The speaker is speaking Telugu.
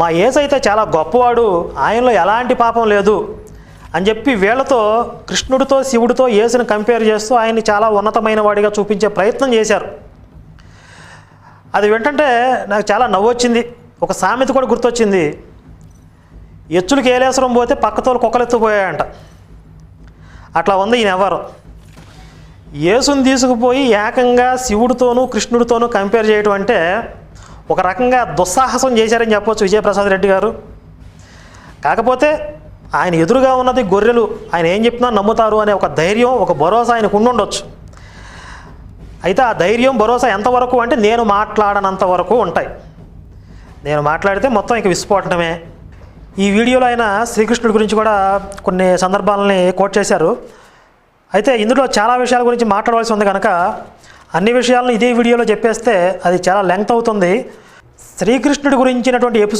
మా యేసు అయితే చాలా గొప్పవాడు ఆయనలో ఎలాంటి పాపం లేదు అని చెప్పి వీళ్ళతో కృష్ణుడితో శివుడితో యేసుని కంపేర్ చేస్తూ ఆయన్ని చాలా ఉన్నతమైన వాడిగా చూపించే ప్రయత్నం చేశారు. అది వింటంటే నాకు చాలా నవ్వొచ్చింది ఒక సామెత కూడా గుర్తొచ్చింది. ఎచ్చులకి ఏలేశ్వరం పోతే పక్కతోలు కుక్కలెత్తుపోయాయంట అట్లా ఉంది ఈయన ఎవరు? యేసుని తీసుకుపోయి ఏకంగా శివుడితోనూ కృష్ణుడితోనూ కంపేర్ చేయటం అంటే ఒక రకంగా దుస్సాహసం చేశారని చెప్పొచ్చు విజయప్రసాద్ రెడ్డి గారు. కాకపోతే ఆయన ఎదురుగా ఉన్నది గొర్రెలు. ఆయన ఏం చెప్పినా నమ్ముతారు అనే ఒక ధైర్యం ఒక భరోసా ఆయనకు ఉండుండొచ్చు. అయితే ఆ ధైర్యం భరోసా ఎంతవరకు అంటే నేను మాట్లాడనంత వరకు ఉంటాయి. నేను మాట్లాడితే మొత్తం ఇక విస్ఫోటనమే. ఈ వీడియోలో ఆయన శ్రీకృష్ణుడి గురించి కూడా కొన్ని సందర్భాలని కోట్ చేశారు. అయితే ఇందులో చాలా విషయాల గురించి మాట్లాడవలసి ఉంది కనుక అన్ని విషయాలను ఇదే వీడియోలో చెప్పేస్తే అది చాలా లెంగ్త్ అవుతుంది. శ్రీకృష్ణుడి గురించినటువంటి ఎపిసోడ్